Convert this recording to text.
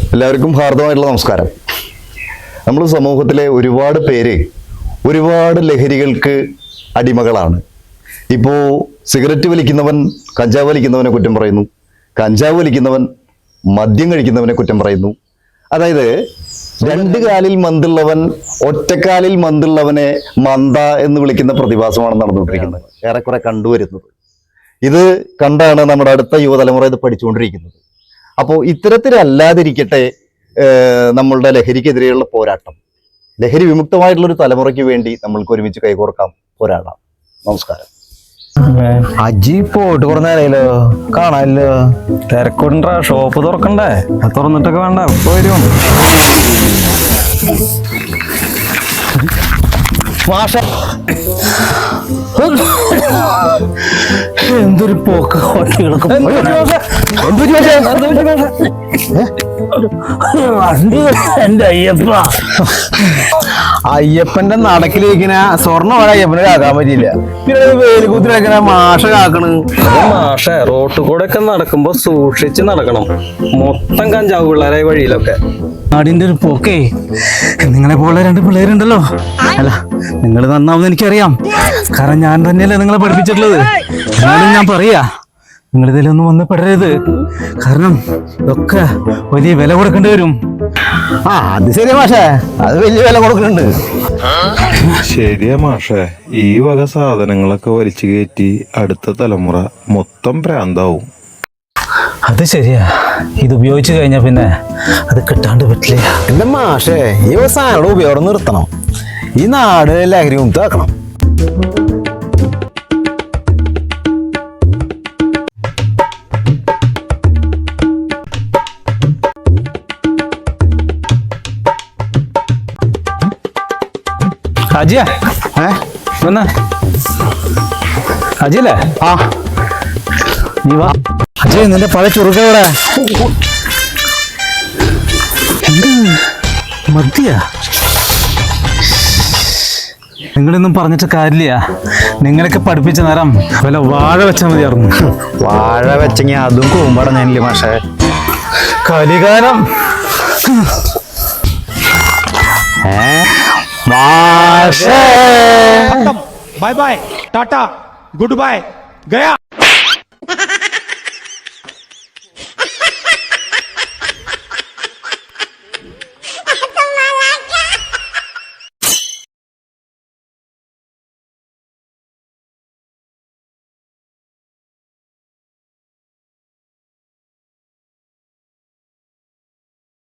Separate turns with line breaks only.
എല്ലാവർക്കും ഹാർദമായിട്ടുള്ള നമസ്കാരം. നമ്മൾ സമൂഹത്തിലെ ഒരുപാട് പേര് ഒരുപാട് ലഹരികൾക്ക് അടിമകളാണ്. ഇപ്പോൾ സിഗരറ്റ് വലിക്കുന്നവൻ കഞ്ചാവ് വലിക്കുന്നവനെ കുറ്റം പറയുന്നു. കഞ്ചാവ് വലിക്കുന്നവൻ മദ്യം കഴിക്കുന്നവനെ കുറ്റം പറയുന്നു. അതായത് രണ്ട് കാലിൽ മന്തുള്ളവൻ ഒറ്റക്കാലിൽ മന്തുള്ളവനെ മന്ദ എന്ന് വിളിക്കുന്ന പ്രതിഭാസമാണ് നടന്നുകൊണ്ടിരിക്കുന്നത്. ഏറെക്കുറെ കണ്ടുവരുന്നത്. ഇത് കണ്ടാണ് നമ്മുടെ അടുത്ത യുവതലമുറ ഇത് പഠിച്ചുകൊണ്ടിരിക്കുന്നത്. അപ്പോൾ ഇത്തരത്തിലല്ലാതിരിക്കട്ടെ നമ്മളുടെ ലഹരിക്കെതിരെയുള്ള പോരാട്ടം. ലഹരി വിമുക്തമായിട്ടുള്ള ഒരു തലമുറയ്ക്ക് വേണ്ടി നമ്മൾക്ക് ഒരുമിച്ച് കൈകോർക്കാം പോരാടാം നമസ്കാരം.
അജി പോയിട്ട് കുറേ കാണാല്ലോ കാണാനില്ലോ?
തിരക്കുണ്ട ഷോപ്പ് തുറക്കണ്ടേ? അത് തുറന്നിട്ടൊക്കെ വേണ്ട ഇപ്പൊ വരും?
മാഷ. എന്തൊരു പോക്ക് ഹോട്ടലുകളൊക്കെ
എന്റെ അയ്യപ്പ.
അയ്യപ്പന്റെ നടക്കിലിരിക്കുന്ന സ്വർണ പോലെ അയ്യപ്പനെ കാക്കാൻ പറ്റിയില്ല. പിന്നെ വേലിക്കുത്തിരിക്കണ മാഷ കാക്കണ്.
മാഷ റോട്ടിൽ കൂടെ ഒക്കെ നടക്കുമ്പോ സൂക്ഷിച്ച് നടക്കണം. മൊത്തം കഞ്ചാവ് പിള്ളേരെ വഴിയിലൊക്കെ.
നാടിന്റെ ഒരു പോക്കേ. നിങ്ങളെ പോലെ രണ്ട് പിള്ളേരുണ്ടല്ലോ. അല്ല നിങ്ങൾ നന്നാവുന്ന എനിക്കറിയാം. കാരണം ഞാൻ തന്നെയല്ലേ നിങ്ങളെ പഠിപ്പിച്ചിട്ടുള്ളത്. എന്നാലും ഞാൻ പറയാ നിങ്ങൾ ഇതിലൊന്നും വന്ന് പെടരുത്. കാരണം ഇതൊക്കെ വലിയ വില കൊടുക്കേണ്ടി വരും.
ആ അത് ശരിയാ മാഷേ. അത് വലിയ വില കൊടുക്കുന്നുണ്ട്.
ശരിയാ മാഷേ. ഈ വക സാധനങ്ങളൊക്കെ വലിച്ചു കയറ്റി അടുത്ത തലമുറ മൊത്തം ഭ്രാന്താവും.
അത് ശരിയാ. ഇത് ഉപയോഗിച്ചു കഴിഞ്ഞാൽ പിന്നെ അത് കിട്ടാണ്ട് പറ്റില്ല.
എന്റെ മാഷേ ഈ സാധനങ്ങളുടെ ഉപയോഗം നിർത്തണം. ഈ നാട് ലഹരി മുക്താക്കണം
അജിയ?
ഏ?
വന്ന. അജിയല്ലേ?
ആ.
നീ വാ. അജയ് നിന്റെ പഴയ ചുറുക എവിടെ? മദ്യ നിങ്ങളൊന്നും പറഞ്ഞിട്ട് കാര്യമില്ല. നിങ്ങളൊക്കെ പഠിപ്പിച്ച നേരം വല്ല വാഴ വെച്ചാൽ മതിയായിരുന്നു.
വാഴ വെച്ചെങ്കിൽ അതും കൂമ്പടഞ്ഞില്ല മാഷേ.
കലികാലം.
ഏ?
Bye bye tata good bye Gaya